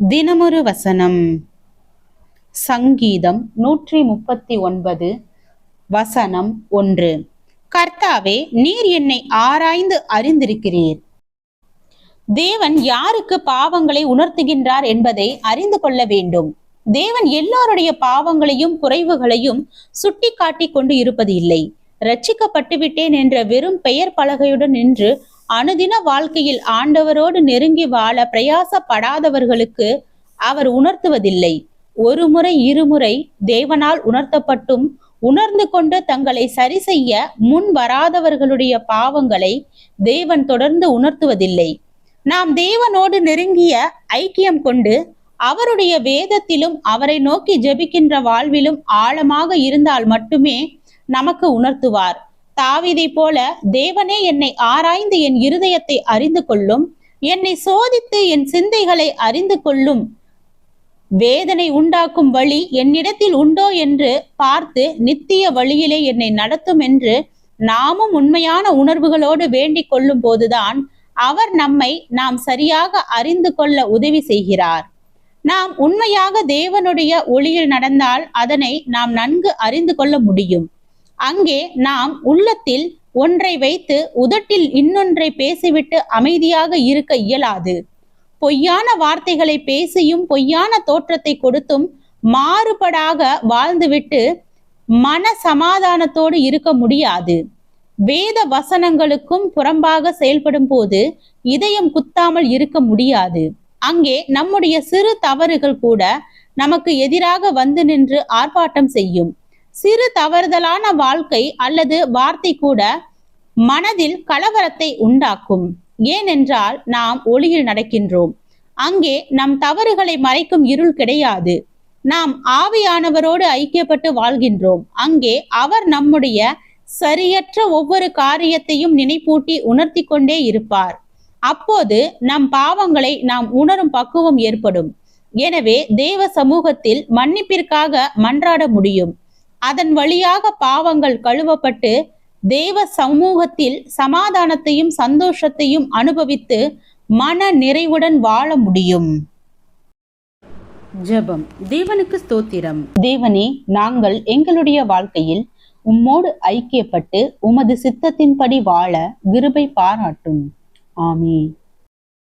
தினமொரு வசனம். சங்கீதம் நூற்றி முப்பத்தி ஒன்பது வசனம் ஒன்று. கர்த்தாவே நீர் என்னை ஆராய்ந்து அறிந்திருக்கிறீர். தேவன் யாருக்கு பாவங்களை உணர்த்துகின்றார் என்பதை அறிந்து கொள்ள வேண்டும். தேவன் எல்லாருடைய பாவங்களையும் குறைவுகளையும் சுட்டி காட்டி கொண்டு இருப்பது இல்லை ரட்சிக்கப்பட்டு விட்டேன் என்ற வெறும் பெயர் பலகையுடன் நின்று அனுதின வாழ்க்கையில் ஆண்டவரோடு நெருங்கி வாழ பிரயாசப்படாதவர்களுக்கு அவர் உணர்த்துவதில்லை. ஒரு முறை இருமுறை தேவனால் உணர்த்தப்பட்டும் உணர்ந்து கொண்டு தங்களை சரி செய்ய முன் வராதவர்களுடைய பாவங்களை தேவன் தொடர்ந்து உணர்த்துவதில்லை. நாம் தேவனோடு நெருங்கிய ஐக்கியம் கொண்டு அவருடைய வேதத்திலும் அவரை நோக்கி ஜெபிக்கின்ற வாழ்விலும் ஆழமாக இருந்தால் மட்டுமே நமக்கு உணர்த்துவார். தாவிதை போல தேவனே என்னை ஆராய்ந்து என் இருதயத்தை அறிந்து கொள்ளும் என்னை சோதித்து என் சிந்தைகளை அறிந்து கொள்ளும். வேதனை உண்டாக்கும் வழி என்னிடத்தில் உண்டோ என்று பார்த்து நித்திய வழியிலே என்னை நடத்தும் என்று நாமும் உண்மையான உணர்வுகளோடு வேண்டிக் கொள்ளும் போதுதான் அவர் நம்மை நாம் சரியாக அறிந்து கொள்ள உதவி செய்கிறார். நாம் உண்மையாக தேவனுடைய ஒளியில் நடந்தால் அதனை நாம் நன்கு அறிந்து கொள்ள முடியும். அங்கே நாம் உள்ளத்தில் ஒன்றை வைத்து உதட்டில் இன்னொன்றை பேசிவிட்டு அமைதியாக இருக்க இயலாது. பொய்யான வார்த்தைகளை பேசியும் பொய்யான தோற்றத்தை கொடுத்தும் மாறுபடாக வாழ்ந்துவிட்டு மன சமாதானத்தோடு இருக்க முடியாது. வேத வசனங்களுக்கும் புறம்பாக செயல்படும் போது இதயம் குத்தாமல் இருக்க முடியாது. அங்கே நம்முடைய சிறு தவறுகள் கூட நமக்கு எதிராக வந்து நின்று ஆர்ப்பாட்டம் செய்யும். சிறு தவறுதலான வாழ்க்கை அல்லது வார்த்தை கூட மனதில் கலவரத்தை உண்டாக்கும். ஏனென்றால் நாம் ஒளியில் நடக்கின்றோம். அங்கே நம் தவறுகளை மறைக்கும் இருள் கிடையாது. நாம் ஆவியானவரோடு ஐக்கியப்பட்டு வாழ்கின்றோம். அங்கே அவர் நம்முடைய சரியற்ற ஒவ்வொரு காரியத்தையும் நினைப்பூட்டி உணர்த்தி கொண்டே இருப்பார். அப்போது நம் பாவங்களை நாம் உணரும் பக்குவம் ஏற்படும். எனவே தேவ சமூகத்தில் மன்னிப்பிற்காக மன்றாட முடியும். அதன் வழியாக பாவங்கள் கழுவப்பட்டு தேவ சமூகத்தில் சமாதானத்தையும் சந்தோஷத்தையும் அனுபவித்து மன நிறைவுடன் வாழ முடியும். ஜெபம். தேவனுக்கு ஸ்தோத்திரம். தேவனே நாங்கள் எங்களுடைய வாழ்க்கையில் உம்மோடு ஐக்கியப்பட்டு உமது சித்தத்தின்படி வாழ கிருபை பாராட்டும். ஆமீன்.